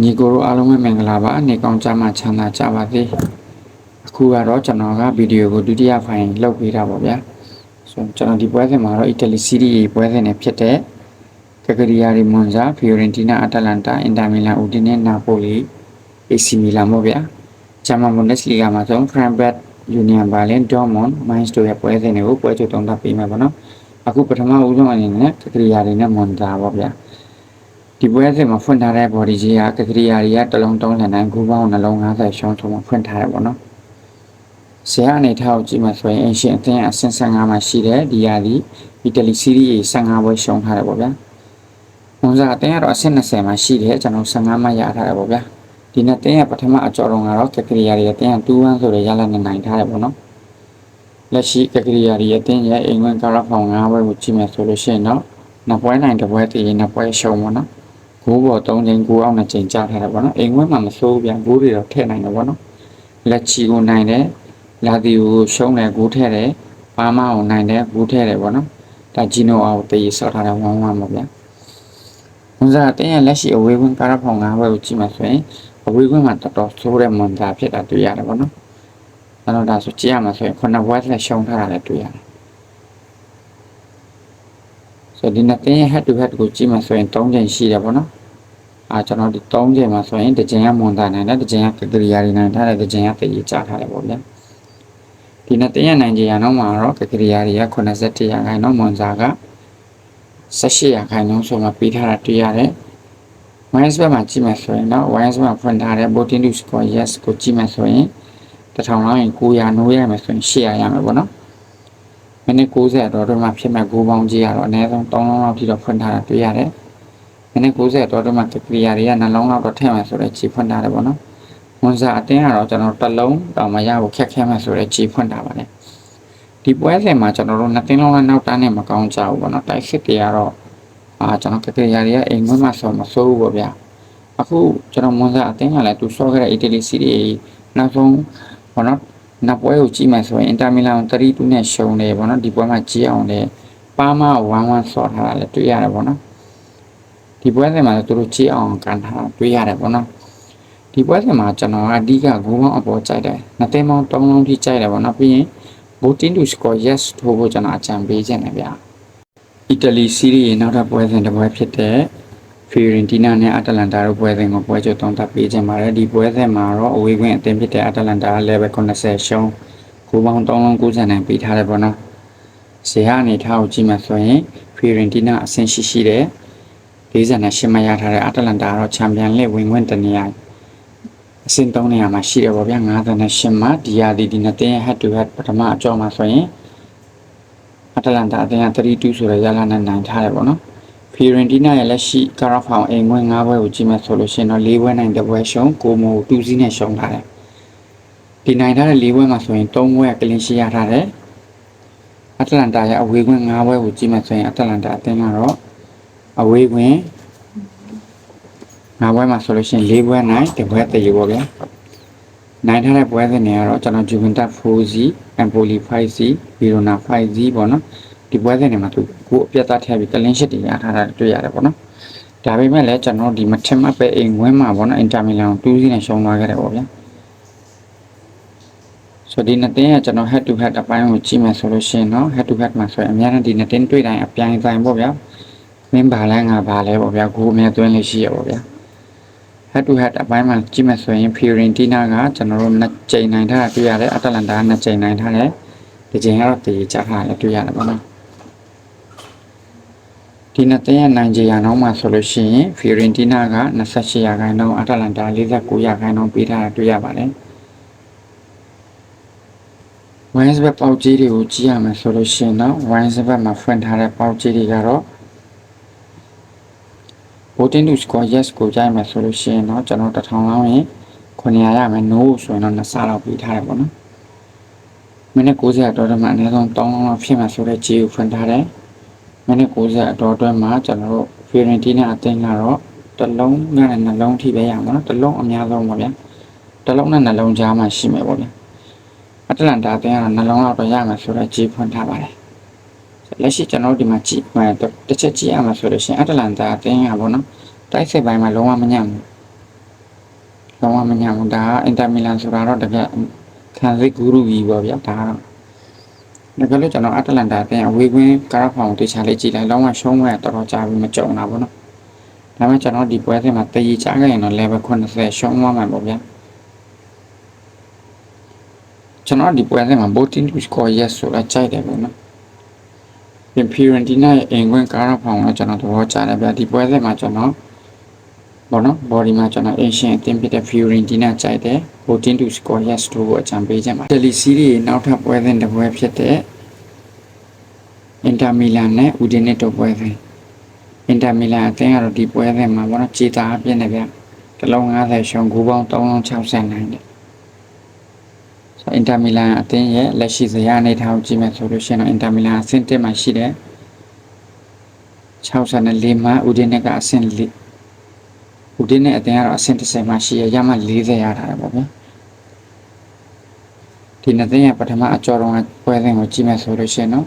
ညီကိုတို့အားလုံးပဲမင်္ဂလာပါအနေကောင်းကြမှာချမ်းသာကြပါစေအခုကတော့ကျွန်တော်ကဗီဒီယိုကိုဒုတိယဖိုင်လုပ်ပေးတာပေါ့ဗျာဆိုကျွန်တော်ဒီပွဲစဉ်မှာတော့အီတလီစီးရီးပွဲစဉ်နဲ့ဖြစ်တဲ့ဂဂရီယာရီမွန်ဇာဖီယိုရင်တီနာအတလန်တာအင်တာမီလန်ဦးဒီနဲ့နာပိုလီအေစီမီလန်ပေါ့ဗျာဂျာမန်ဘွန်ဒက်စ်လီဂါမှာဆိုဖရန်ဘက်ယူနီယံဘာလင်ဒေါမွန်မိုင်းစတိုရဲ့ပွဲစဉ်တွေကိုပွဲချုပ်တုံးသပ်ပေးမှာပေါ့နော်အခုပထမဦးဆုံးအနေနဲ့ဂဂရီယာရီနဲ့မွန်ဇာပေါ့ဗျာ ဒီပွဲစဉ်မှာဖွင့်ထားတဲ့ body ကြီးကကကရိယာတွေကတစ်လုံး30နိုင်ဂူပေါင်းနှလုံး50ရှုံးထုံးမှာဖွင့်ထားတယ်ပေါ့နော်။ဆရာအနေထားကိုကြည့်မှဆိုရင်အင်ရှင်အသင်းအဆင့်15မှာရှိတဲ့ဒီယာဒီအီတလီစီးရီး15ပွဲရှုံးထားတယ်ပေါ့ဗျာ။ဝန်စားအသင်းကတော့အဆင့်20မှာရှိတယ်ကျွန်တော်15မှာရထားတယ်ပေါ့ဗျာ။ဒီနေ့အသင်းရဲ့ပထမအကြော်တော်ကတော့ကကရိယာတွေအသင်းက2-1ဆိုတဲ့ရလနဲ့နိုင်ထားတယ်ပေါ့နော်။လက်ရှိကကရိယာတွေအသင်းရဲ့အင်္ဂလန်ကรับဖောင်5ပွဲကိုကြည့်မှဆိုလို့ရှိရင်တော့နှစ်ပွဲနိုင်တစ်ပွဲတည်ရင်နှစ်ပွဲရှုံးပေါ့နော်။ ဂိုးပေါ်3ချိန်9အောင်နဲ့ချိန်ကြထားတယ်ပေါ့နော်အိမ်ဝက်မှာမစိုးပြန်ဂိုးတွေတော့ထည့်နိုင်တယ်ပေါ့နော်လက်ချီကိုနိုင်တယ်လာတီကိုရှုံးတယ်ဂိုးထည့်တယ်ပါမကိုနိုင်တယ်ဂိုးထည့်တယ်ပေါ့နော်ဒါဂျီနိုအောင်တည်ဆောက်ထားတဲ့ဝမ်းဝမ်းပေါ့ဗျာဝန်စားတင်းရဲ့လက်ရှိအဝေးကွင်းကာရဖောင်9ဘက်ကိုကြည့်မှဆိုရင်အဝေးကွင်းမှာတော်တော်ဆိုးတဲ့မွန်သားဖြစ်တာတွေ့ရတယ်ပေါ့နော်အဲ့တော့ဒါဆိုကြည့်ရမှာဆိုရင်ခုနဘွဲဆက်ရှုံးထားတာလည်းတွေ့ရတယ် ဆိုတော့ဒီနှစ်တင်းရဲ့ head to head ကိုကြည့်မှဆိုရင်3ချိန်ရှိတယ်ပေါ့နော်အာကျွန်တော်ဒီ3ချိန်မှာဆိုရင်တစ်ချိန်ကမွန်တာနိုင်တယ်တစ်ချိန်ကကကရီယာရီနိုင်ထားတယ်တစ်ချိန်ကတည်ကြထားတယ်ပေါ့ဗျာဒီနှစ်တင်းရဲ့နိုင်ကြရအောင်မှာတော့ကကရီယာရီက81ရာခိုင်နှုန်းမွန်စာက18ရာခိုင်နှုန်းဆိုမှပေးထားတာတွေ့ရတယ် minus ဘက်မှာကြည့်မှဆိုရင်တော့ minus မှာဖွင့်ထားတဲ့ voting to score yes ကိုကြည့်မှဆိုရင်တစ်ထောင်လောက်ရင်900နိုးရမယ်ဆိုရင်800ရမယ်ပေါ့နော် မိနစ်90တော့တော့မှဖြစ်မဲ့ဂိုးပေါင်းကြီးကတော့အနည်းဆုံး3လုံးလောက်ထိတော့ဖွင့်ထားတာတွေ့ရတယ်မိနစ်90တော့တော့မှကလီယာတွေကနှလုံးလောက်တော့ထည့်မှဆိုတော့ခြေဖွင့်ထားတယ်ပေါ့နော်ဝန်စာအတင်းကတော့ကျွန်တော်တစ်လုံးတောင်မရဘူးခက်ခဲမှဆိုတော့ခြေဖွင့်ထားပါတယ်ဒီပွဲစဉ်မှာကျွန်တော်တို့နှစ်သိန်းလုံးနဲ့နောက်တန်းနဲ့မကောင်းကြဘူးပေါ့နော်တိုက်စစ်တွေကတော့အာကျွန်တော်ကကလီယာတွေကအိမ်ခွင့်မှဆိုမစိုးဘူးပေါ့ဗျာအခုကျွန်တော်ဝန်စာအတင်းကလည်းသူဆော့ခဲ့တဲ့အီတလီစီတွေနောက်ဆုံးပေါ့နော် နောက်ပွဲကိုကြည့်မှဆိုရင်အင်တာမီလန်3-2နဲ့ရှုံးတယ်ပေါ့နော်ဒီပွဲမှာကြည့်အောင်လေပါမ1-1ဆော့ထားတာလည်းတွေ့ရတယ်ပေါ့နော်ဒီပွဲစဉ်မှာလည်းသူတို့ကြည့်အောင်ကန်ထားတာတွေ့ရတယ်ပေါ့နော်ဒီပွဲစဉ်မှာကျွန်တော်အဓိကဂိုးပေါင်းအပေါ်ကြိုက်တယ်နှစ်သိန်းပေါင်း3လုံးထိကြိုက်တယ်ပေါ့နော်ပြီးရင် voting to score yes ထိုးဖို့ကျွန်တော်အကြံပေးခြင်းတယ်ဗျာအီတလီစီးရီးနောက်ထပ်ပွဲစဉ်တစ်ပွဲဖြစ်တဲ့ ဖီရင်တီနာနဲ့အတလန်တာတို့ပွဲစဉ်ကိုပွဲချုပ်တုံးသက်ပေးခြင်းပါတယ်ဒီပွဲစဉ်မှာတော့အဝေးကွင်းအသင်းဖြစ်တဲ့အတလန်တာ level 80ရှုံးကိုပေါင်း3လုံး90နိုင်ပေးထားတယ်ပေါ့နော်ဇေဟအနေထားကိုကြည့်မှဆိုရင်ဖီရင်တီနာအဆင့်ရှိရှိတဲ့48မှရထားတဲ့အတလန်တာကတော့ချန်ပီယံလိဝင်ခွင့်တနေရာအဆင့်3နေရာမှာရှိတယ်ပေါ့ဗျာ58မှာဒီယာဒီဒီနှစ်တင်းရဲ့ head to head ပထမအကြောမှာဆိုရင်အတလန်တာအသင်းက32ဆိုတဲ့ရလာနဲ့နိုင်ထားတယ်ပေါ့နော်ဖီ ရင်တီနာရဲ့လက်ရှိကာရာဖောင်အိမ်ဝင်၅ဘွဲကိုကြည့်မယ်ဆိုလို့ရှိရင်တော့၄ဘွဲနိုင်တစ်ဘွဲရှုံးကိုမိုတူးစီးနဲ့ရှုံးထားတယ်ဒီနိုင်ထားတဲ့၄ဘွဲမှာဆိုရင်၃ဘွဲကလင်းရှိရထားတယ်အတလန်တာရဲ့အဝေးကွင်း၅ဘွဲကိုကြည့်မယ်ဆိုရင်အတလန်တာအသင်းကတော့အဝေးကွင်း၅ဘွဲမှာဆိုလို့ရှိရင်၄ဘွဲနိုင်တစ်ဘွဲတည်ပေါ့ဗျာနိုင်ထားတဲ့ပွဲစဉ်တွေကတော့ကျွန်တော်ဂျူဗင်တက် 4C အမ်ပိုလီ 5C ဗီရိုနာ 5C ပေါ့နော် ဒီပွဲစဉ်တွေမှာသူကိုအပြတ်သားထည့်ပြီးကလင်းရှစ်တွေရထားတာတွေ့ရတယ်ပေါ့နော်။ဒါပေမဲ့လည်းကျွန်တော်ဒီမထင်မှတ်ပဲအိမ်ဝင်းမှာပေါ့နော်အင်တာမီလန်ကို2စီးနဲ့ရှုံးသွားခဲ့တယ်ပေါ့ဗျာ။ဆိုဒီနှစ်တင်းကကျွန်တော် head to head အပိုင်းကိုကြည့်မယ်ဆိုလို့ရှိရင်တော့ head to head မှာဆိုရင်အများနဲ့ဒီနှစ်တင်းတွေ့တိုင်းအပြိုင်ဆိုင်ပေါ့ဗျာ။မင်းဘာလဲငါဘာလဲပေါ့ဗျာ။ကိုအများသွင်းလေးရှိရပေါ့ဗျာ။ head to head အပိုင်းမှာကြည့်မယ်ဆိုရင် Fiorentina ကကျွန်တော်တို့နှစ်ကြိမ်နိုင်ထားတာတွေ့ရတယ်။ Atalanta ကနှစ်ကြိမ်နိုင်ထားတယ်။ဒီကြိမ်ကတော့တည်ကြထားတယ်တွေ့ရတယ်ပေါ့နော်။ ဒီနှစ်သင်းရဲ့နိုင်ဂျီယာနောက်မှာဆိုလို့ရှိရင်ဖီရင်တီနာက28ရာခိုင်နှုန်းအတလန်တာ49ရာခိုင်နှုန်းပေးထားတာတွေ့ရပါတယ်။ဝိုင်းစဘက်ပေါက်ကြီးတွေကိုကြည့်ရမယ်ဆိုလို့ရှိရင်တော့ဝိုင်းစဘက်မှာဖွင့်ထားတဲ့ပေါက်ကြီးတွေကတော့ voting to score yes ကိုကြိုက်မယ်ဆိုလို့ရှိရင်တော့ကျွန်တော်တစ်ထောင်လောက်ရင်900ရမယ် no ဆိုရင်တော့2ဆလောက်ပေးထားတယ်ပေါ့နော်။မိနစ်90တော့တည်းမှာအနည်းဆုံး3လုံးလောက်ဖြစ်မှာဆိုတဲ့ကြီးကိုဖွင့်ထားတယ်။ မိနစ်90အတော်အတွင်းမှာကျွန်တော်တို့ Fiorentina အသင်းကတော့တစ်လုံးနဲ့နှလုံးထိပဲရမှာနော်တစ်လုံးအများဆုံးပါဗျာတစ်လုံးနဲ့နှလုံးကြားမှာရှိမယ်ပေါ့ဗျာအတလန်တာအသင်းကတော့နှလုံးလောက်တော့ရမှာဆိုတော့ကြီးဖွင့်ထားပါတယ်လက်ရှိကျွန်တော်ဒီမှာကြည့်တစ်ချက်ကြည့်ရမှာဆိုလို့ရှိရင်အတလန်တာအသင်းကပေါ့နော်တိုက်စစ်ပိုင်းမှာလုံးဝမညံ့ဘူးလုံးဝမညံ့ဘူးဒါကအင်တာမီလန်ဆိုတာတော့တကယ်ခံစစ်ဂူရူကြီးပေါ့ဗျာဒါကတော့ ဒါကလည်းကျွန်တော်အတလန်တာအသင်းအဝေးကွင်းကာရာဖောင်တေချာလေးကြည့်လိုက်လုံးဝရှုံးမဲ့တော်တော်ကြာပြီးမကြုံတာပေါ့နော်ဒါပေမဲ့ကျွန်တော်ဒီပွဲစဉ်မှာတည်ချခဲ့ရင်တော့ level 80ရှုံးသွားမှာပေါ့ဗျာကျွန်တော်ဒီပွဲစဉ်မှာ voting to score yes ဆိုတာကြိုက်တယ်ပေါ့နော်ပြင် Fiorentina ရဲ့အင်ကွင်းကာရာဖောင်တော့ကျွန်တော်သဘောကျတယ်ဗျာဒီပွဲစဉ်မှာကျွန်တော် ဘောနော် body မှာကျွန်တော် ancient အသင်းဖြစ်တဲ့ Fiorentina ကြိုက်တယ် voting to score yes တို့ကိုအကြံပေးခြင်းပါ Italy series နောက်ထပ်ပွဲစဉ်တစ်ပွဲဖြစ်တဲ့ Inter Milan နဲ့ Udinese တို့ပွဲစဉ် Inter Milan အသင်းကတော့ဒီပွဲစဉ်မှာဘောနော်ခြေသားအပြည့်နဲ့ဗျတစ်လုံး90ရှုံးဂိုးပေါင်း360နိုင်တယ်ဆို Inter Milan အသင်းရဲ့လက်ရှိဇယားအနေထားကိုကြည့်မယ်ဆိုလို့ရှိရင်တော့ Inter Milan အဆင့်1မှာရှိတယ်64မှာ Udinese ကအဆင့်4 ဦးတင်းနဲ့အတင်းကတော့အဆင့်30မှာရှိရရမှ40ရထားတယ်ပေါ့ဗျာဒီနှစ်သိန်းရဲ့ပထမအကျော်တော်ကပွဲစဉ်ကိုကြည့်မယ်ဆိုလို့ရှိရင်နော်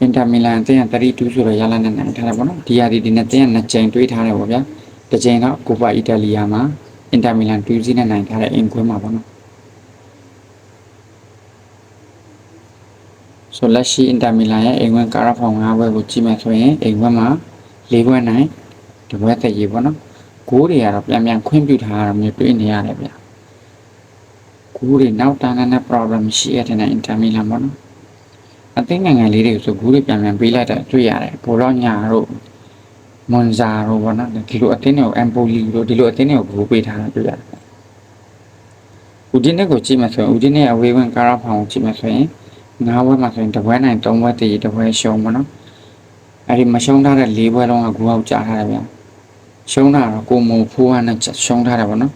အင်တာမီလန်အသင်းက32ဆိုတော့ရလာနေနိုင်ထားတယ်ပေါ့နော်ဒီဟာဒီဒီနှစ်သိန်းကနှစ်ကြိမ်တွေးထားတယ်ပေါ့ဗျာတစ်ကြိမ်တော့ကိုပါအီတလီယာမှာအင်တာမီလန်2စီးနဲ့နိုင်ထားတဲ့အင်ကွင်းမှာပေါ့နော်ဆိုလက်ရှိအင်တာမီလန်ရဲ့အိမ်ဝင်ကာရာဖောင်၅ဘွဲကိုကြည့်မယ်ဆိုရင်အိမ်ဘွဲမှာ၄ဘွဲနိုင်ဒီဘွဲသက်ရေးပေါ့နော် ဂိုးတွေကတော့ပြန်ပြန်ခွင့်ပြုထားတာမျိုးတွေ့နေရတယ်ဗျာဂိုးတွေနောက်တန်းတဲ့ problem ရှိရတဲ့အင်တာမီလန်ပေါ့နော်အသိနိုင်ငံလေးတွေဆိုဂိုးတွေပြန်ပြန်ပေးလိုက်တာတွေ့ရတယ်ဘောလောညာတို့မွန်ဇာတို့ပေါ့နော်ဒီလိုအသင်းတွေကိုအမ်ပိုလီတို့ဒီလိုအသင်းတွေကိုဂိုးပေးထားတာတွေ့ရတယ်ဦးဒီနဲ့ကိုကြည့်မှဆိုရင်ဦးဒီနဲ့အဝေးဝင်ကာရာဖောင်ကိုကြည့်မှဆိုရင်ငါးဘွဲမှာဆိုရင်တစ်ဘွဲနိုင်သုံးဘွဲတည်တစ်ဘွဲရှုံးပေါ့နော်အဲ့ဒီမရှုံးထားတဲ့၄ဘွဲလုံးကဂိုးအောက်ကြားထားတယ်ဗျာ ရှုံးတာတော့ကိုမုံဖိုးကနဲ့ရှုံးထားတယ်ဗောနော်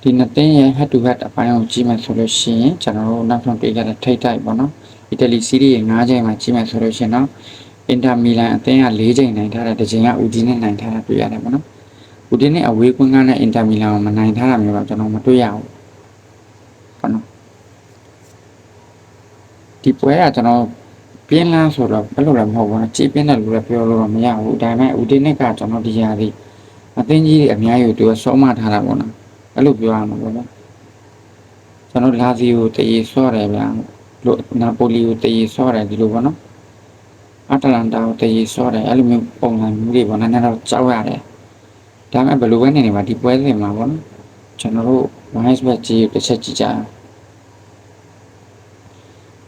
ဒီနှစ်တင်းရဲ့ head to head အပိုင်းကိုကြည့်မှဆိုလို့ရှိရင်ကျွန်တော်တို့နောက်ဆုံးတွေ့ခဲ့တဲ့ထိတ်ထိုက်ပေါ့နော်အီတလီစီးရီးရဲ့၅ချိန်မှာကြည့်မှဆိုလို့ရှိရင်တော့အင်တာမီလန်အသင်းက၄ချိန်နိုင်ထားတယ်တစ်ချိန်ကဦးဒီနဲ့နိုင်ထားတာတွေ့ရတယ်ပေါ့နော်ဦးဒီနဲ့အဝေးကွင်းကနဲ့အင်တာမီလန်ကိုမနိုင်ထားတာမျိုးတော့ကျွန်တော်မတွေ့ရဘူးပေါ့နော်ဒီပွဲကကျွန်တော် ပြင်းလားဆိုတော့ဘယ်လိုလဲမဟုတ်ဘူးနော်ကြည်ပြင်းတယ်လို့လည်းပြောလို့တော့မရဘူးဒါပေမဲ့ဦးတင်နစ်ကကျွန်တော်ဒီရာဒီအသင်းကြီးတွေအများကြီးကိုသူကစောမထားတာပေါ့နော်အဲ့လိုပြောရမှာပေါ့နော်ကျွန်တော်လာစီကိုတရေဆော့တယ်ဗျာလို့နာပိုလီကိုတရေဆော့တယ်ဒီလိုပေါ့နော်အတလန်တာကိုတရေဆော့တယ်အဲ့လိုမျိုးပုံစံမျိုးတွေပေါ့နော်နည်းနည်းတော့ကြောက်ရတယ်ဒါပေမဲ့ဘယ်လိုပဲနေနေမှာဒီပွဲစဉ်မှာပေါ့နော်ကျွန်တော်တို့ wise bet ကြီးကိုတစ်ချက်ကြည့်ကြအောင်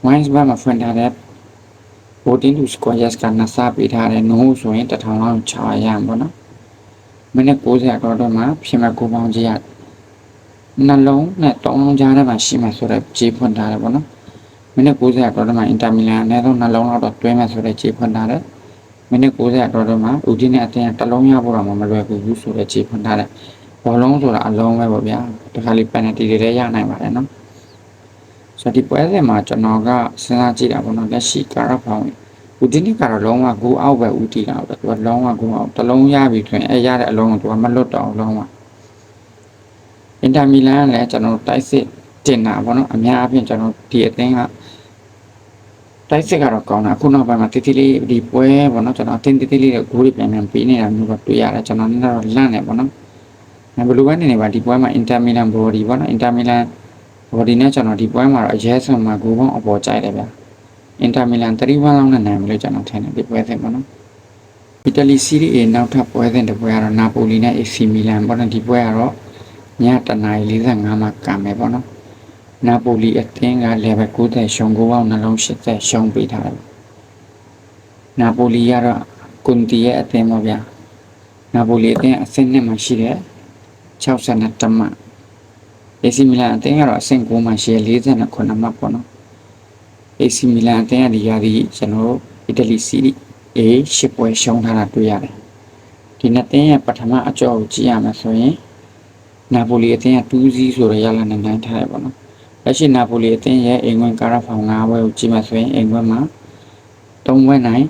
wise bet မှာဖွင့်ထားတဲ့ 14 to square yes ကနစပေးထားတယ် no ဆိုရင်1000လောက်ချရရမှာပေါ့နော်မိနစ်60တော့တော့မှဖြစ်မဲ့ကိုပေါင်းကြီးရနှလုံးနဲ့3လုံးကြားထဲမှာရှိမှဆိုတော့ခြေဖွင့်ထားတယ်ပေါ့နော်မိနစ်60တော့တော့မှအင်တာမီလန်အနည်းဆုံးနှလုံးလောက်တော့တွဲမှဆိုတော့ခြေဖွင့်ထားတယ်မိနစ်60တော့တော့မှဦးဒီနဲ့အတင်းတစ်လုံးရဖို့တော့မလွယ်ဘူးဆိုတော့ခြေဖွင့်ထားတယ်ဘောလုံးဆိုတာအလုံးပဲပေါ့ဗျာတခါလေးပန်နတီတွေလည်းရနိုင်ပါတယ်နော် ဆိုတော့ဒီပွဲစဉ်မှာကျွန်တော်ကစဉ်းစားကြည့်တာပေါ့နော်လက်ရှိကာရာဖောင်ဦးဒီနေ့ကတော့လုံးဝဂိုးအောက်ပဲဦးတည်တာပဲသူကလုံးဝဂိုးအောက်တစ်လုံးရပြီဆိုရင်အဲရတဲ့အလုံးကိုသူကမလွတ်တော့လုံးဝအင်တာမီလန်ကလည်းကျွန်တော်တိုက်စစ်တင်တာပေါ့နော်အများအားဖြင့်ကျွန်တော်ဒီအသင်းကတိုက်စစ်ကတော့ကောင်းတာအခုနောက်ပိုင်းမှာတိတိလေးဒီပွဲပေါ့နော်ကျွန်တော်တင်းတိတိလေးတွေဂိုးတွေပြန်ပြန်ပေးနေတာမျိုးတော့တွေ့ရတယ်ကျွန်တော်လည်းတော့လန့်နေပေါ့နော်ဘယ်လိုပဲနေနေပါဒီပွဲမှာအင်တာမီလန်ဘော်ဒီပေါ့နော်အင်တာမီလန် ဘော်ဒီနဲ့ကျွန်တော်ဒီပွဲမှာတော့အရဲဆုံးမှာဂိုးပေါင်းအပေါ်ကြိုက်တယ်ဗျာအင်တာမီလန်31လောက်နဲ့နိုင်ပြီလို့ကျွန်တော်ထင်တယ်ဒီပွဲစဉ်ပေါ့နော်အီတလီစီးရီး A နောက်ထပ်ပွဲစဉ်တစ်ပွဲကတော့နာပိုလီနဲ့ AC မီလန်ပေါ့နော်ဒီပွဲကတော့ညတနာရီ45မှာကံမယ်ပေါ့နော်နာပိုလီအသင်းက level 90ရှုံးကိုပေါင်းနှလုံး80ရှုံးပေးထားတယ်နာပိုလီကတော့ကွန်တီရဲ့အသင်းပေါ့ဗျာနာပိုလီအသင်းအဆင့်နှစ်မှာရှိတယ်62တမ AC မီလန်အသင်းကတော့အဆင့်9မှာရှိတယ်49မှတ်ပေါ့နော် AC မီလန်အသင်းကဒီရာဒီကျွန်တော်တို့အီတလီစီးရီး A ရှစ်ပွဲရှုံးထားတာတွေ့ရတယ်ဒီနှစ်သင်းရဲ့ပထမအကြောကိုကြည့်ရမှာဆိုရင်နာပိုလီအသင်းက2-0ဆိုတော့ရလာနေနိုင်ထားတယ်ပေါ့နော်လက်ရှိနာပိုလီအသင်းရဲ့အိမ်ဝင်ကာရာဖောင်9ပွဲကိုကြည့်မှဆိုရင်အိမ်ဝင်မှာ3ပွဲနိုင်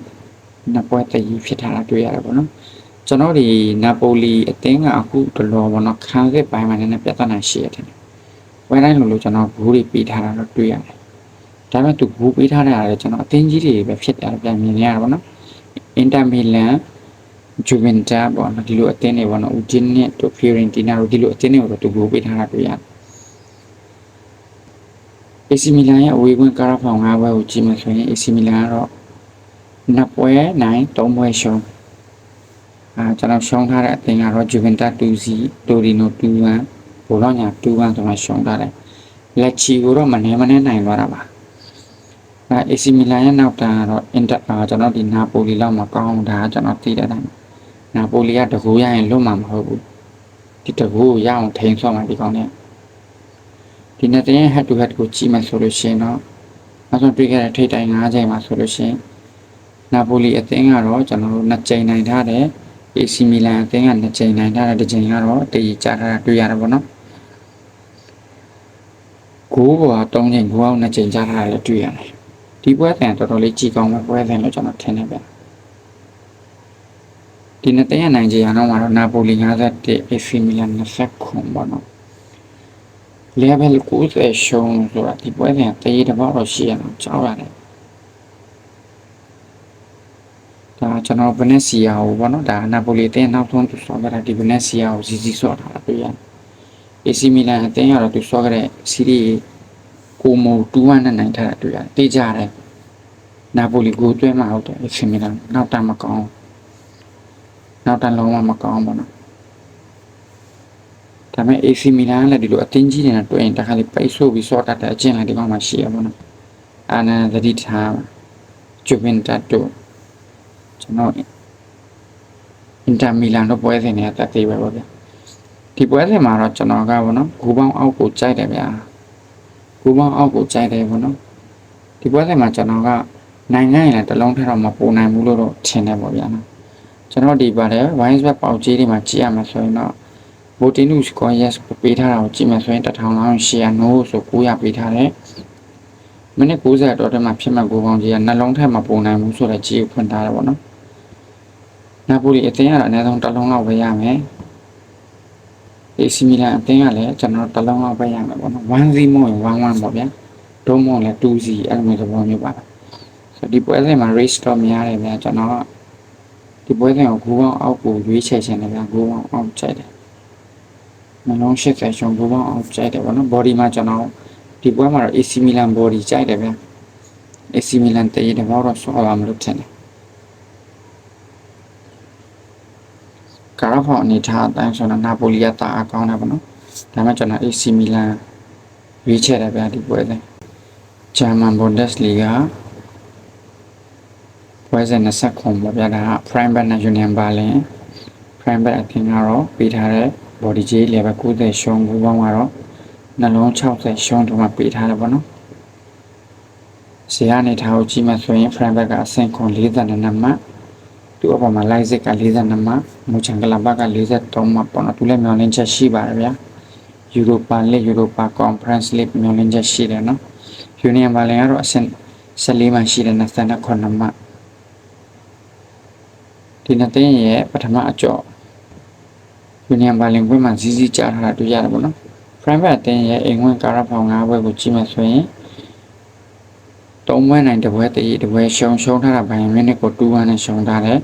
2ပွဲတည်ဖြစ်ထားတာတွေ့ရတယ်ပေါ့နော်ကျွန်တော်ဒီနာပိုလီအသင်းကအခုတလောပေါ့နော်ခံစစ်ပိုင်းမှာနည်းနည်းပြဿနာရှိရတယ် ဝဲတိုင်းလိုလိုကျွန်တော်ဘူးတွေပေးထားတာတော့တွေ့ရတယ်ဒါပေမဲ့သူဘူးပေးထားတဲ့အားလည်းကျွန်တော်အသင်းကြီးတွေပဲဖြစ်တယ်ပြန်မြင်ရတာပေါ့နော်အင်တာမီလန်ဂျူဗင်တာပေါ့နော်ဒီလိုအသင်းတွေပေါ့နော်ဦးဂျင်းနဲ့တို့ဖီရင်တီနာတို့ဒီလိုအသင်းတွေကိုတော့သူကိုပေးထားတာတွေ့ရတယ် AC Milan ရဲ့အဝေးကွင်းကားဖောင်၅ဘွဲကိုကြည့်မှဆိုရင် AC Milan ကတော့နှစ်ပွဲနိုင်၃ပွဲရှုံးအာကျွန်တော်ရှုံးထားတဲ့အသင်းကတော့ Juventus 2-0 Torino 2-1 ဘောလောညာ2-1ဆိုမှရှုံးထားတယ်လက်ချီကိုတော့မနေမနေနိုင်သွားတာပါအဲ AC Milan ရဲ့နောက်တန်းကတော့ Inter အာကျွန်တော်ဒီနာပိုလီလောက်မကောင်းဒါကကျွန်တော်သိတဲ့အတိုင်းနာပိုလီကတကူရရင်လွတ်မှာမဟုတ်ဘူးဒီတကူကိုရအောင်ထိန်းဆော့မှာဒီကောင်းနဲ့ဒီနေ့တင်း head to head ကိုကြည့်မှဆိုလို့ရှိရင်တော့နောက်ဆုံးတွေ့ခဲ့တဲ့ထိပ်တိုင်း၅ချိန်မှာဆိုလို့ရှိရင်နာပိုလီအသင်းကတော့ကျွန်တော်တို့နှစ်ချိန်နိုင်ထားတယ် AC Milan အသင်းကနှစ်ချိန်နိုင်ထားတဲ့တစ်ချိန်ကတော့တည်ကြထားတာတွေ့ရတယ်ပေါ့နော် ဂိုးပေါ်က၃ချိန်ဂိုးအောင်နှစ်ချိန်ကြားထားတာလည်းတွေ့ရတယ်ဒီပွဲစဉ်တော်တော်လေးကြည်ကောင်းတဲ့ပွဲစဉ်လို့ကျွန်တော်ထင်တယ်ဗျဒီနေ့တင်းရနိုင်ကြရအောင်မှာတော့နာပိုလီ51 AC Milan 20ခုပေါ့နော် level 90ရှုံးဆိုတာဒီပွဲစဉ်တရေတစ်ပေါက်တော့ရှိရအောင်ကြောက်ရတယ်ဒါကျွန်တော်ဗနက်ဆီယာကိုပေါ့နော်ဒါနာပိုလီတင်းနောက်ဆုံးသူဆော့ခဲ့တာဒီဗနက်ဆီယာကိုစီစီဆော့ထားတာတွေ့ရတယ် AC Milan အတင်းကတော့သူဆော့ခဲ့တဲ့စီးရီးကိုမို2-1နဲ့နိုင်ထားတာတွေ့ရတယ်တေးကြတယ်နာပိုလီကိုတွဲမှာဟုတ်တယ် AC Milan နောက်တန်းမကောင်းနောက်တန်းလုံးဝမကောင်းပါတော့ဒါပေမဲ့ AC Milan ကလည်းဒီလိုအတင်းကြီးတွေနဲ့တွေ့ရင်တခါလေပိတ်ဆို့ပြီးစော့တတ်တဲ့အကျင့်လိုက်ဒီကောင်မှရှိရပါတော့။အာနာသတိထားဂျူဗင်တက်တို့ကျွန်တော်အင်တာမီလန်တို့ပွဲစဉ်တွေကတက်သေးပဲပေါ့ဗျာ။ ဒီပွဲစဉ်မှာတော့ကျွန်တော်ကပေါ့နော်ဂူပေါင်းအောက်ကိုကြိုက်တယ်ဗျာ။ဂူပေါင်းအောက်ကိုကြိုက်တယ်ပေါ့နော်။ဒီပွဲစဉ်မှာကျွန်တော်ကနိုင်ငံရင်လည်းတလုံးထက်တော့မပိုနိုင်ဘူးလို့တော့ထင်တယ်ပေါ့ဗျာနော်။ကျွန်တော်ဒီပါတယ် wine swap ပေါက်ကြီးတွေမှာကြည့်ရမှာဆိုရင်တော့ဗိုတင်နုစကော yes ပေးထားတာကိုကြည့်မယ်ဆိုရင်1000လောက်ရှေ့ရ no ဆို900ပေးထားတယ်မိနစ်90တော့တည်းမှာဖြစ်မဲ့ကိုပေါင်းကြီးကနှလုံးထက်မပုံနိုင်ဘူးဆိုတော့ကြည့်ဖွင့်ထားတယ်ပေါ့နော်နာပိုလီအသင်းကတော့အနည်းဆုံးတစ်လုံးလောက်ပဲရမယ် AC Milan အသင်းကလည်းကျွန်တော်တစ်လုံးလောက်ပဲရမယ်ပေါ့နော်1-0မို့ရင်1-1ပေါ့ဗျာဒုံးမို့လည်း2-0အဲ့လိုမျိုးသဘောမျိုးပါဆိုဒီပွဲစဉ်မှာ race တော့များတယ်ဗျာကျွန်တော်ဒီပွဲစဉ်ကိုဂိုးပေါင်းအောက်ကိုရွေးချယ်ခြင်းတယ်ဗျာဂိုးပေါင်းအောက်ချိန်တယ်နှလုံး80ရှုံဘူပေါင်းအောင်ကြိုက်တယ်ဗောနော် body မှာကျွန်တော်ဒီပွဲမှာတော့ AC Milan body ကြိုက်တယ်ဗျာ AC Milan တည်ရတဲ့ဘောတော့ဆော့ပါမလို့ထင်တယ် ကာရာဖောင်အနေထားအတိုင်းဆိုတော့နာပိုလီကတာအကောင်းတယ်ဗောနော်ဒါမှကျွန်တော် AC Milan ရွေးချယ်တယ်ဗျာဒီပွဲစဉ်ဂျာမန်ဘွန်ဒက်စ်လီဂါပွဲစဉ်20ခုပေါ့ဗျာဒါက Freiburg နဲ့ Union Berlin Freiburg အသင်းကတော့ပေးထားတဲ့ body J level 90ရှုံးဘူးပေါင်းကတော့နှလုံး60ရှုံးတို့မှပေးထားတယ်ပေါ့နော်ဇေယအနေထားကိုကြည့်မှဆိုရင် Framework ကအဆင့်ခွန်42မှ သူအပေါ်မှာ Lysic က42မှမူချန်ကလဘက43မှပေါ့နော်သူလည်းမျောလင်းချက်ရှိပါတယ်ဗျာ Europa League Europa Conference League မျောလင်းချက်ရှိတယ်နော် Union Berlin ကတော့အဆင့်14မှရှိတယ်29မှဒီနှစ်သိန်းရဲ့ပထမအကျော် Union Berlin ဘက်မှာဇီးဇီးကြားထားတာတွေ့ရတယ်ပေါ့နော် Frankfurt အသင်းရဲ့အိမ်ဝင်ကာရဖောင်၅ဘွဲကိုကြည့်မှဆိုရင် ၃ဘွဲနိုင်တစ်ဘွဲတည်းတစ်ဘွဲရှုံရှုံထားတာဘိုင်မိနစ်ကို2-1နဲ့ရှုံထားတယ်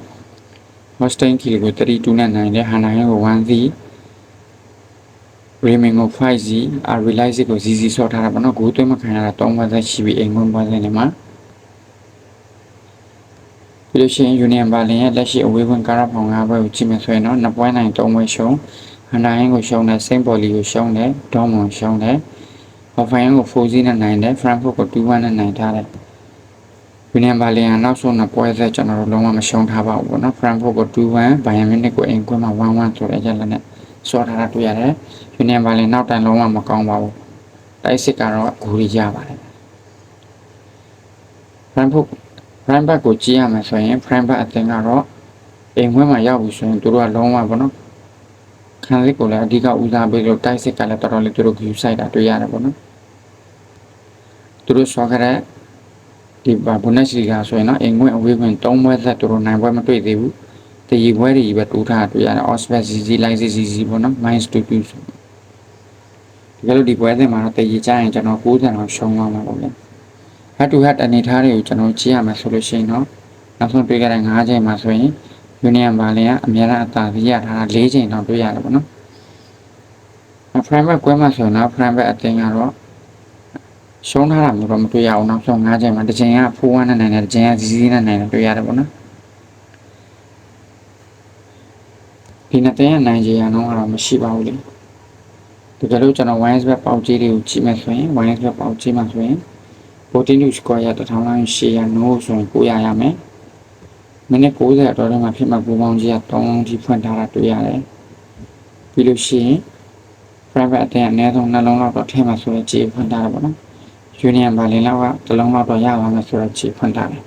Holstein Kiel ကို3-2နဲ့နိုင်တယ် Hanheim ကို1-0 Bremen ကို5-0 R Leipzig ကို0-0ဆော့ထားတာပေါ့နော်ဂိုးသွင်းမခံရတာ3ဘွဲသက်ရှိပြီးအိမ်ဝင်ဘွဲစဉ်တွေမှာပြီးလို့ရှိရင် Union Berlin ရဲ့လက်ရှိအဝေးဝင်ကာရဖောင်၅ဘွဲကိုကြည့်မှဆိုရင်တော့2ဘွဲနိုင်3ဘွဲရှုံဟန်နာယင်းကိုရှုံးတယ်စိန့်ပေါ်လီကိုရှုံးတယ်ဒေါမွန်ရှုံးတယ် ဟော်ဖိုင်ကို4-0နဲ့နိုင်တယ်ဖရန့်ဖို့ကို2-1နဲ့နိုင်ထားတယ်ယူနီယံဘာလီယန်နောက်ဆုံးနှစ်ပွဲဆက်ကျွန်တော်တို့လုံးဝမရှုံးထားပါဘူးပေါ့နော်ဖရန့်ဖို့ကို2-1ဘိုင်ယန်မြူနစ်ကိုအင်ကွင်းမှာ1-1ဆိုတဲ့ရက်လက်နဲ့စောထားတာတွေ့ရတယ်ယူနီယံဘာလီနောက်တိုင်လုံးဝမကောင်းပါဘူးတိုက်စစ်ကတော့ဂူရီရပါတယ်ဖရန့်ဖို့ဖရန့်ဘတ်ကိုကြည့်ရမယ်ဆိုရင်ဖရန့်ဘတ်အသင်းကတော့အိမ်ခွင်းမှာရောက်ပြီဆိုရင်တို့ကလုံးဝပေါ့နော် ခံစစ်ကိုလည်းအဓိကဦးစားပေးလို့တိုက်စစ်ကလည်းတော်တော်လေးသူတို့ view site တာတွေ့ရတယ်ပေါ့နော်သူတို့ဆော့ခဲ့တဲ့ဒီဘာဘုန်နက်စီကဆိုရင်တော့အင်ကွင်းအဝေးကွင်း၃ဘွဲသက်သူတို့နိုင်ဘွဲမတွေ့သေးဘူးတရီဘွဲတွေပဲတူးထားတွေ့ရတယ် Osbet ZZ Line ZZ ပေါ့နော် minus 2 2ဆိုဒီကလို့ဒီဘွဲသက်မှာတော့တရီကြရင်ကျွန်တော်90လောက်ရှုံးသွားမှာပေါ့ဗျာ head to head အနေထားတွေကိုကျွန်တော်ကြည့်ရမယ်ဆိုလို့ရှိရင်တော့နောက်ဆုံးတွေ့ခဲ့တဲ့၅ချိန်မှာဆိုရင် ယူနီယံဘာလင်ကအများအားအသာစီရထားတာ၄ချိန်တော့တွေ့ရတယ်ပေါ့နော်ဖရန်ဘက်ကွဲမှဆိုရင်တော့ဖရန်ဘက်အတင်းကတော့ရှုံးထားတာမျိုးတော့မတွေ့ရအောင်နောက်ဆုံး၅ချိန်မှာတစ်ချိန်ကဖိုးဝမ်းနဲ့နိုင်တယ်တစ်ချိန်ကဇီးဇီးနဲ့နိုင်တယ်တွေ့ရတယ်ပေါ့နော်ဒီနှစ်တင်းကနိုင်ကြရအောင်ကတော့မရှိပါဘူးလေတကယ်လို့ကျွန်တော် wines ဘက်ပေါက်ကြီးတွေကိုကြည့်မယ်ဆိုရင် wines ဘက်ပေါက်ကြီးမှာဆိုရင် voting to score ရတထောင်လောက်ရှေ့ရ no ဆိုရင်900ရမယ် မိနစ်90အတော်ထဲမှာဖြစ်မှာကိုပေါင်းကြီးက3လုံးကြီးဖွင့်ထားတာတွေ့ရတယ်ပြီးလို့ရှိရင် private အတင်းအနည်းဆုံးနှလုံးလောက်တော့ထည့်မှာဆိုရင်ကြည်ဖွင့်ထားတယ်ပေါ့နော် union ဘာလင်လောက်ကတစ်လုံးလောက်တော့ရပါမယ်ဆိုတော့ကြည်ဖွင့်ထားတယ်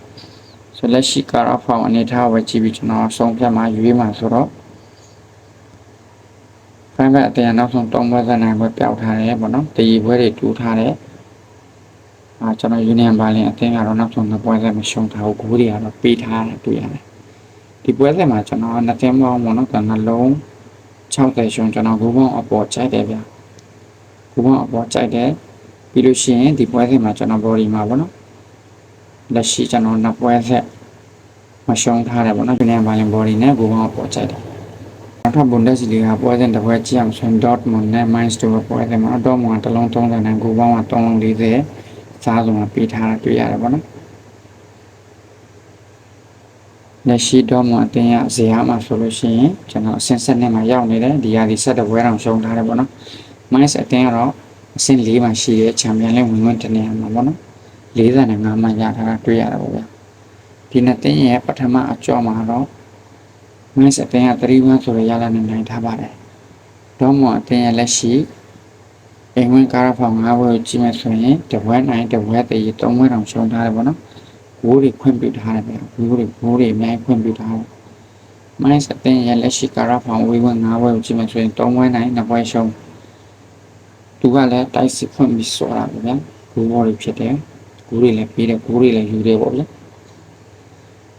ဆိုလက်ရှိကတော့ဖောင်အနေထားကိုပဲကြည့်ပြီးကျွန်တော်ဆုံးဖြတ်မှာရွေးမှာဆိုတော့ private အတင်းနောက်ဆုံး3ဘွဲစနိုင်ဘွဲပျောက်ထားတယ်ပေါ့နော်တည်ဘွဲတွေတူးထားတယ် အာကျွန်တော် union ဘာလင်အတင်းကတော့နောက်ဆုံး2ဘွဲစမရှုံးထားဘူးဂိုးတွေကတော့ပေးထားတယ်တွေ့ရတယ်ဒီပွဲစဉ်မှာကျွန်တော်နှစ်တင်းပေါင်းပေါ့နော်ကနှလုံး60ရှုံးကျွန်တော်ဂိုးပေါင်းအပေါ်ကြိုက်တယ်ဗျာဂိုးပေါင်းအပေါ်ကြိုက်တယ်ပြီးလို့ရှိရင်ဒီပွဲစဉ်မှာကျွန်တော် body မှာပေါ့နော်လက်ရှိကျွန်တော်နှစ်ပွဲဆက်မရှုံးထားတယ်ပေါ့နော် union ဘာလင် body နဲ့ဂိုးပေါင်းအပေါ်ကြိုက်တယ်နောက်ထပ်ဘွန်ဒက်စီလီဂါပွဲစဉ်တစ်ပွဲကြည့်အောင်ဆိုရင် Dortmund နဲ့ Mainz တို့ပွဲစဉ်မှာ Dortmund ကတစ်လုံး30နဲ့ဂိုးပေါင်းက3လုံး40 စားစုံမှာပေးထားတာတွေ့ရတယ်ပေါ့နော်လက်ရှိတော့မှအတင်းရဇေယျမှာဆိုလို့ရှိရင်ကျွန်တော်အဆင့်ဆက်နဲ့မှာရောက်နေတယ်ဒီဟာဒီဆက်တဲ့ဘွဲတော်ရှုံးထားတယ်ပေါ့နော် minus အတင်းကတော့အဆင့်၄မှာရှိတဲ့ချန်ပီယံလိဝင်ဝင်တနေရာမှာပေါ့နော်45မှာရထားတာတွေ့ရတယ်ပေါ့ဗျာဒီနှစ်တင်းရဲ့ပထမအကြောမှာတော့ minus အတင်းက31ဆိုရရလာနေနိုင်ထားပါတယ်တော့မှအတင်းရဲ့လက်ရှိ အိမ်ဝင်ကားဖောင်၅ဘွဲကိုကြည့်မယ်ဆိုရင်တဘွဲနိုင်တဘွဲသေး၃ဘွဲတောင်ရှုံးထားတယ်ပေါ့နော်ဘိုးတွေခွင့်ပြုထားတယ်ဗျဘိုးတွေဘိုးတွေအများကြီးခွင့်ပြုထားတယ်မိုင်းစတဲ့ရဲ့လက်ရှိကာရဖောင်ဝေးဝဲ၅ဘွဲကိုကြည့်မှဆိုရင်၃ဘွဲနိုင်၂ဘွဲရှုံးသူကလည်းတိုက်စစ်ဖွင့်ပြီးစောတာဗျာဘိုးဘော်တွေဖြစ်တယ်ဘိုးတွေလည်းပေးတယ်ဘိုးတွေလည်းယူတယ်ပေါ့ဗျာ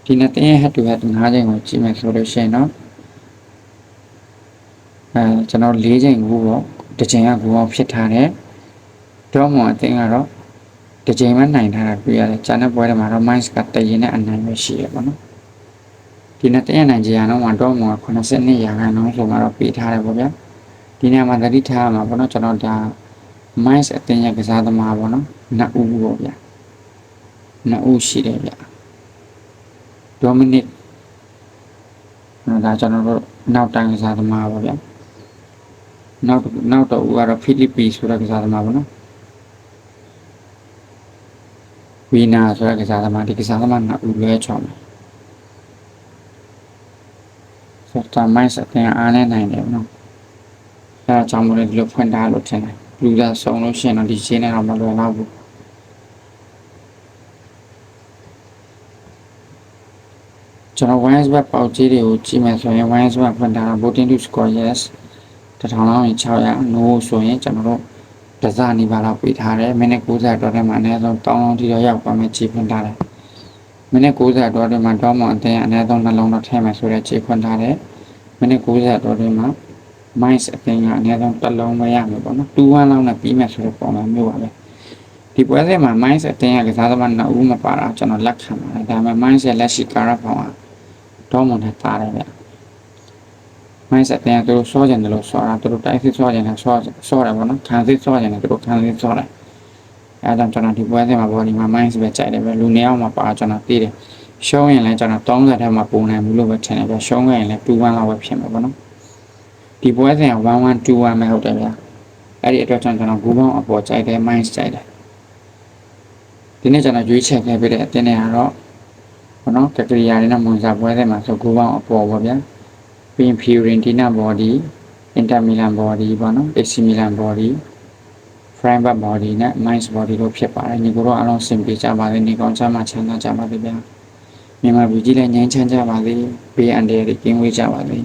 ဒီနှစ်တဲ့ရဲ့ဟက်တူဟက်၅ချိန်ကိုကြည့်မှဆိုလို့ရှိရင်တော့အဲကျွန်တော်၄ချိန်ကိုပေါ့ တစ်ချိန်ကကိုအောင်ဖြစ်ထားတယ်တော့မှအတင်းကတော့ဒီချိန်မှနိုင်ထားတာတွေ့ရတယ်။ကျန်တဲ့ပွဲတွေမှာတော့ minus ကတရင်နဲ့အနိုင်ပဲရှိရပါတော့။ဒီနေ့တရက်နိုင်ကြရအောင်မှာတော့မှာ82ရာခိုင်နှုန်းဆိုတော့ပေးထားတယ်ပေါ့ဗျာ။ဒီနေ့မှာသတိထားမှာပေါ့နော်ကျွန်တော်ဒါ minus အတင်းရကစားသမားပေါ့နော်။နှစ်ဦးပေါ့ဗျာ။နှစ်ဦးရှိတယ်ဗျာ။ Dominic ဒါကျွန်တော်တို့နောက်တိုင်းကစားသမားပေါ့ဗျာ။ နောက်နောက်တော့ဦးကတော့ Philippines ဆိုတဲ့ကစားသမားပေါ့နော်။ဝီနာဆိုတဲ့ကစားသမားဒီကစားသမားနှစ်ဦးလွဲချော်မယ်ဆိုတော့မိုင်းစတဲ့အားနဲ့နိုင်တယ်နော်အဲအကြောင်းမလို့ဒီလိုဖွင့်ထားလို့ထင်တယ်လူသားဆုံးလို့ရှိရင်တော့ဒီရှင်းနဲ့တော့မလွယ်တော့ဘူးကျွန်တော် wines web ပေါက်ကြီးတွေကိုကြည့်မယ်ဆိုရင် wines web ဖွင့်ထားတာ voting to score yes တထောင်လောက်ရင်600 no ဆိုရင်ကျွန်တော်တို့တစနီပါလောက်ပေးထားတယ်မိနစ်90အတွင်းထဲမှာအနည်းဆုံးတောင်းလုံးထိတော့ရောက်သွားမယ်ခြေဖွင့်ထားတယ်မိနစ်90အတွင်းထဲမှာတောင်းမအတင်းအနည်းဆုံးနှလုံးတော့ထည့်မယ်ဆိုတဲ့ခြေဖွင့်ထားတယ်မိနစ်90အတွင်းထဲမှာ minus အတင်းကအနည်းဆုံးတစ်လုံးပဲရမယ်ပေါ့နော်2 1လောက်နဲ့ပြီးမယ်ဆိုတဲ့ပုံစံမျိုးပါပဲဒီပွဲစဉ်မှာ minus အတင်းကကစားသမားနှစ်ဦးမပါတာကျွန်တော်လက်ခံပါတယ်ဒါပေမဲ့ minus ရဲ့လက်ရှိကာရဖောင်ကတောင်းမနဲ့ပါတယ်ဗျ မိုင်းဆက်တဲ့သူတို့စောကြတယ်လို့စောတာသူတို့တိုက်စစ်စောကြတယ်စောစောတယ်ပေါ့နော်ခံစစ်စောကြတယ်သူတို့ခံစစ်စောတယ်အဲဒါကြောင့်ကျွန်တော်ဒီပွဲစဉ်မှာဘောဒီမှာမိုင်းစ်ပဲကြိုက်တယ်ပဲလူနေအောင်မှာပါကျွန်တော်သိတယ်ရှုံးရင်လည်းကျွန်တော်30ထဲမှာပုံနိုင်ဘူးလို့ပဲထင်တယ်ဗျရှုံးခဲ့ရင်လည်း2-1လောက်ပဲဖြစ်မှာပေါ့နော်ဒီပွဲစဉ်က1-1-2-1ပဲဟုတ်တယ်ဗျအဲ့ဒီအတွက်ကြောင့်ကျွန်တော်ဂူပေါင်းအပေါ်ကြိုက်တယ်မိုင်းစ်ကြိုက်တယ်ဒီနေ့ကျွန်တော်ရွေးချယ်ခဲ့ပြတဲ့အတင်းတွေကတော့ဘောနော်ကကရီယာတွေနဲ့မွန်စာပွဲစဉ်မှာဆိုဂူပေါင်းအပေါ်ပေါ့ဗျာ ပြီးရင် Fiorentina body Inter Milan body ပေါ့နော် AC Milan body Frankfurt body နဲ့ Mainz body တို့ဖြစ်ပါတယ်ညီကိုတို့အားလုံးစင်ပြေကြပါစေနေကောင်းချမ်းသာချမ်းသာကြပါစေဗျာမြန်မာပြည်ကြီးလည်းငြိမ်းချမ်းကြပါစေဘေးအန္တရာယ်တွေကင်းဝေးကြပါစေ